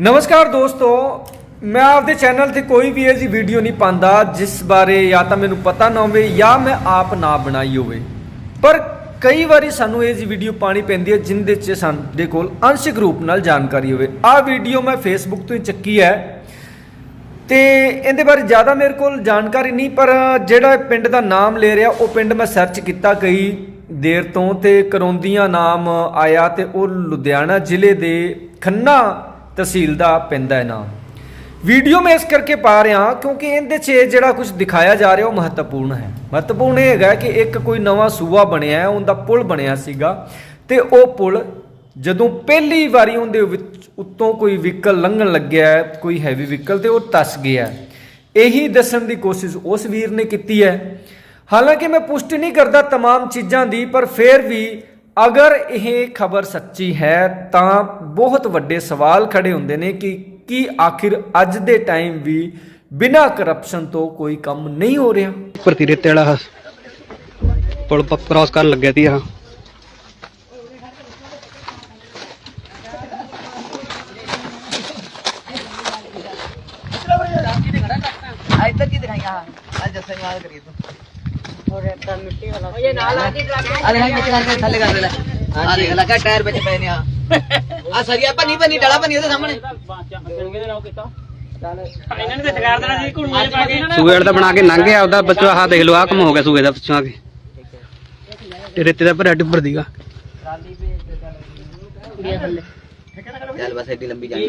ਨਮਸਕਾਰ ਦੋਸਤੋ, ਮੈਂ ਆਪਦੇ ਚੈਨਲ ਤੇ ਕੋਈ ਵੀ ਅਜਿਹੀ ਵੀਡੀਓ ਨਹੀਂ ਪਾਉਂਦਾ, ਜਿਸ ਬਾਰੇ ਜਾਂ ਤਾਂ ਮੈਨੂੰ ਪਤਾ ਨਾ ਹੋਵੇ ਜਾਂ ਮੈਂ ਆਪ ਨਾ ਬਣਾਈ ਹੋਵੇ। ਪਰ ਕਈ ਵਾਰੀ ਸਾਨੂੰ ਇਹ ਜੀ ਵੀਡੀਓ ਪਾਣੀ ਪੈਂਦੀ ਹੈ, ਜਿੰਦੇ 'ਚ ਸਾਡੇ ਕੋਲ ਅੰਸ਼ਿਕ ਰੂਪ ਨਾਲ ਜਾਣਕਾਰੀ ਹੋਵੇ। ਆਹ ਵੀਡੀਓ ਮੈਂ ਫੇਸਬੁੱਕ ਤੋਂ ਹੀ ਚੱਕੀ ਹੈ। ਤੇ ਇਹਦੇ ਬਾਰੇ ਜ਼ਿਆਦਾ ਮੇਰੇ ਕੋਲ ਜਾਣਕਾਰੀ ਨਹੀਂ, ਪਰ ਜਿਹੜਾ ਪਿੰਡ ਦਾ ਨਾਮ ਲੈ ਰਿਹਾ, ਉਹ ਪਿੰਡ ਮੈਂ ਸਰਚ ਕੀਤਾ ਕਈ ਦੇਰ ਤੋਂ ਤੇ ਕਰੌਂਦੀਆਂ ਨਾਮ ਆਇਆ ਤੇ ਉਹ ਲੁਧਿਆਣਾ ਜ਼ਿਲ੍ਹੇ ਦੇ ਖੰਨਾ ਤਹਿਸੀਲ ਦਾ ਪੈਂਦਾ ਹੈ ਨਾਮ ਵੀਡੀਓ ਮੈਂ ਇਸ ਕਰਕੇ ਪਾ ਰਿਹਾ ਕਿਉਂਕਿ ਇਹਦੇ 'ਚ ਇਹ ਜਿਹੜਾ ਕੁਝ ਦਿਖਾਇਆ ਜਾ ਰਿਹਾ ਉਹ ਮਹੱਤਵਪੂਰਨ ਹੈ ਮਹੱਤਵਪੂਰਨ ਇਹ ਹੈਗਾ ਕਿ ਇੱਕ ਕੋਈ ਨਵਾਂ ਸੂਆ ਬਣਿਆ ਹੈ ਉਹਦਾ ਪੁਲ ਬਣਿਆ ਸੀਗਾ ਤੇ ਉਹ ਪੁਲ ਜਦੋਂ ਪਹਿਲੀ ਵਾਰੀ ਉਹਦੇ ਵਿੱਚ ਉੱਤੋਂ ਕੋਈ ਵਹੀਕਲ ਲੰਘਣ ਲੱਗਿਆ ਹੈ, ਕੋਈ ਹੈਵੀ ਵਹੀਕਲ ਤੇ ਉਹ ਤਸ ਗਿਆ ਹੈ। ਇਹੀ ਦੱਸਣ ਦੀ ਕੋਸ਼ਿਸ਼ ਉਸ ਵੀਰ ਨੇ ਕੀਤੀ ਹੈ ਹਾਲਾਂਕਿ ਮੈਂ ਪੁਸ਼ਟੀ ਨਹੀਂ ਕਰਦਾ तमाम ਚੀਜ਼ਾਂ ਦੀ ਪਰ ਫਿਰ ਵੀ ਅਗਰ ਇਹ ਖਬਰ ਸੱਚੀ ਹੈ ਤਾਂ ਬਹੁਤ ਵੱਡੇ ਸਵਾਲ ਖੜੇ ਹੁੰਦੇ ਨੇ ਕਿ ਕੀ ਆਖਿਰ ਅੱਜ ਦੇ ਟਾਈਮ ਵੀ ਬਿਨਾਂ ਕਰਪਸ਼ਨ ਤੋਂ ਕੋਈ ਕੰਮ ਨਹੀਂ ਹੋ ਰਿਹਾ? ਭਰਤੀ ਰੇਤੇ ਵਾਲਾ ਪੁਲ ਕ੍ਰਾਸ ਕਰਨ ਲੱਗਿਆ ਸੀ ਆ ਇੱਧਰ ਕੀ ਦਿਖਾਈਆਂ? ਅੱਜ ਜੱਸੇ ਨਾਲ ਕਰੀ ਤੂੰ। ਦੇਖ ਮਿੱਟੀ ਨਾਲ ਥੱਲੇ ਕਰ ਲੈ ਆ ਦੇਖ ਲੈ ਕਾ ਟਾਇਰ ਵਿੱਚ ਪਏ ਨੇ ਆ। ਆ ਸਰੀਆ ਭੰਨੀ ਭੰਨੀ ਡਲਾ ਭੰਨੀ ਉਹਦੇ ਸਾਹਮਣੇ। ਇਹਨਾਂ ਨੇ ਠਗਾਰ ਦੇਣਾ ਜੀ ਕੁੜੀਆਂ ਪਾ ਕੇ। ਸੂਏ ਤਾਂ ਬਣਾ ਕੇ ਲੰਘ ਗਿਆ ਉਹਦਾ ਬੱਚਾ ਆਹ ਦੇਖ ਲਓ ਆਹ ਕੰਮ ਹੋ ਗਿਆ ਸੂਏ ਦਾ ਪਿੱਛੋਂ ਆ ਕੇ। ਤੇ ਰੇਤੇ ਦਾ ਭਰਿਆ ਡੁੱਬਰ ਦੀਗਾ। ਚੱਲ ਬਸ ਐਡੀ ਲੰਬੀ ਜਾਣੀ।